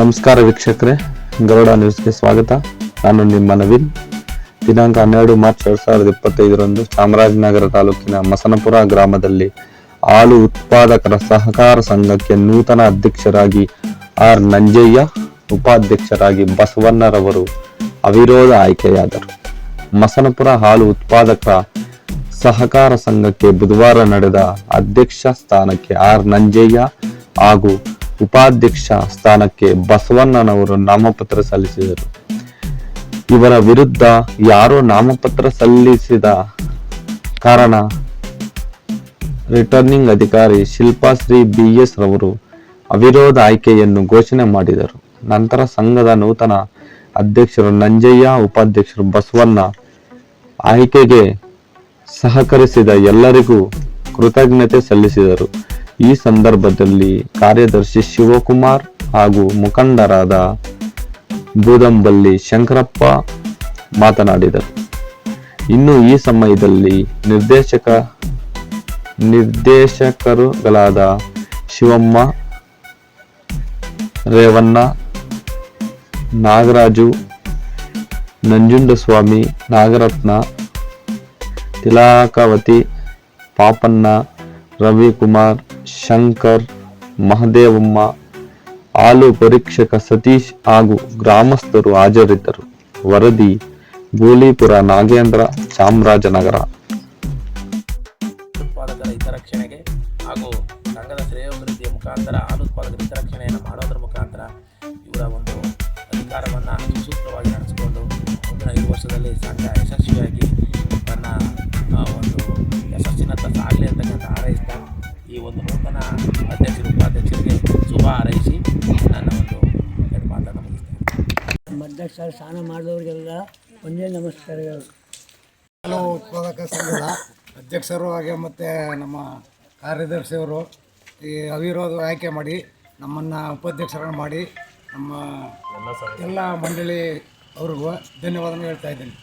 ನಮಸ್ಕಾರ ವೀಕ್ಷಕರೇ, ಗರುಡ ನ್ಯೂಸ್ಗೆ ಸ್ವಾಗತ. ನಾನು ನಿಮ್ಮ ನವೀನ್. ದಿನಾಂಕ ಹನ್ನೆರಡು ಮಾರ್ಚ್ ಎರಡ್ ಸಾವಿರದ ಇಪ್ಪತ್ತೈದರಂದು ಚಾಮರಾಜನಗರ ತಾಲೂಕಿನ ಮಸನಪುರ ಗ್ರಾಮದಲ್ಲಿ ಹಾಲು ಉತ್ಪಾದಕರ ಸಹಕಾರ ಸಂಘಕ್ಕೆ ನೂತನ ಅಧ್ಯಕ್ಷರಾಗಿ ಆರ್ ನಂಜಯ್ಯ, ಉಪಾಧ್ಯಕ್ಷರಾಗಿ ಬಸವಣ್ಣರವರು ಅವಿರೋಧ ಆಯ್ಕೆಯಾದರು. ಮಸನಪುರ ಹಾಲು ಉತ್ಪಾದಕರ ಸಹಕಾರ ಸಂಘಕ್ಕೆ ಬುಧವಾರ ನಡೆದ ಅಧ್ಯಕ್ಷ ಸ್ಥಾನಕ್ಕೆ ಆರ್ ನಂಜಯ್ಯ ಹಾಗೂ ಉಪಾಧ್ಯಕ್ಷ ಸ್ಥಾನಕ್ಕೆ ಬಸವಣ್ಣನವರು ನಾಮಪತ್ರ ಸಲ್ಲಿಸಿದರು. ಇವರ ವಿರುದ್ಧ ಯಾರು ನಾಮಪತ್ರ ಸಲ್ಲಿಸಿದ ಕಾರಣ ರಿಟರ್ನಿಂಗ್ ಅಧಿಕಾರಿ ಶಿಲ್ಪಾಶ್ರೀ ಬಿ ಎಸ್ ರವರು ಅವಿರೋಧ ಆಯ್ಕೆಯನ್ನು ಘೋಷಣೆ ಮಾಡಿದರು. ನಂತರ ಸಂಘದ ನೂತನ ಅಧ್ಯಕ್ಷರು ನಂಜಯ್ಯ, ಉಪಾಧ್ಯಕ್ಷರು ಬಸವಣ್ಣ ಆಯ್ಕೆಗೆ ಸಹಕರಿಸಿದ ಎಲ್ಲರಿಗೂ ಕೃತಜ್ಞತೆ ಸಲ್ಲಿಸಿದರು. ಈ ಸಂದರ್ಭದಲ್ಲಿ ಕಾರ್ಯದರ್ಶಿ ಶಿವಕುಮಾರ್ ಹಾಗೂ ಮುಖಂಡರಾದ ಬೂದಂಬಲ್ಲಿ ಶಂಕರಪ್ಪ ಮಾತನಾಡಿದರು. ಇನ್ನು ಈ ಸಮಯದಲ್ಲಿ ನಿರ್ದೇಶಕ, ನಿರ್ದೇಶಕರುಗಳಾದ ಶಿವಮ್ಮ, ರೇವಣ್ಣ, ನಾಗರಾಜು, ನಂಜುಂಡಸ್ವಾಮಿ, ನಾಗರತ್ನ, ತಿಲಾಕವತಿ, ಪಾಪಣ್ಣ, ರವಿಕುಮಾರ್ ಶಂಕರ್, ಮಹದೇವಮ್ಮ ಹಾಲು ಪರೀಕ್ಷಕ ಸತೀಶ್ ಹಾಗೂ ಗ್ರಾಮಸ್ಥರು ಹಾಜರಿದ್ದರು. ವರದಿ ಗೋಲಿಪುರ ನಾಗೇಂದ್ರ, ಚಾಮರಾಜನಗರ. ಉತ್ಪಾದಕರ ಹಿತರಕ್ಷಣೆಗೆ ಹಾಗೂ ಸಂಘದ ಶ್ರೇಯೋಭಿವೃದ್ಧಿಯ ಮುಖಾಂತರ ಹಾಲು ಉತ್ಪಾದಕರ ಹಿತರಕ್ಷಣೆಯನ್ನು ಮಾಡೋದ್ರ ಮುಖಾಂತರ ಇವರ ಒಂದು ಅಧಿಕಾರವನ್ನು ಸುಸೂತ್ರವಾಗಿ ನಡೆಸಿಕೊಂಡು ಮುಂದಿನ ಐದು ವರ್ಷದಲ್ಲಿ ಸಂಘ ಯಶಸ್ವಿಯಾಗಿ ಅಧ್ಯಕ್ಷ ಸ್ನಾನ ಮಾಡಿದವ್ರಿಗೆಲ್ಲ ಒಂದೇ ನಮಸ್ಕಾರಗಳು. ಹಾಲು, ಉತ್ಪಾದಕ ಸಂಘದ ಅಧ್ಯಕ್ಷರು ಹಾಗೆ ಮತ್ತು ನಮ್ಮ ಕಾರ್ಯದರ್ಶಿಯವರು ಈ ಅವಿರೋಧ ಆಯ್ಕೆ ಮಾಡಿ ನಮ್ಮನ್ನು ಉಪಾಧ್ಯಕ್ಷರನ್ನು ಮಾಡಿ ನಮ್ಮ ಎಲ್ಲ ಮಂಡಳಿ ಅವ್ರಿಗೂ ಧನ್ಯವಾದನ ಹೇಳ್ತಾ ಇದ್ದೀನಿ.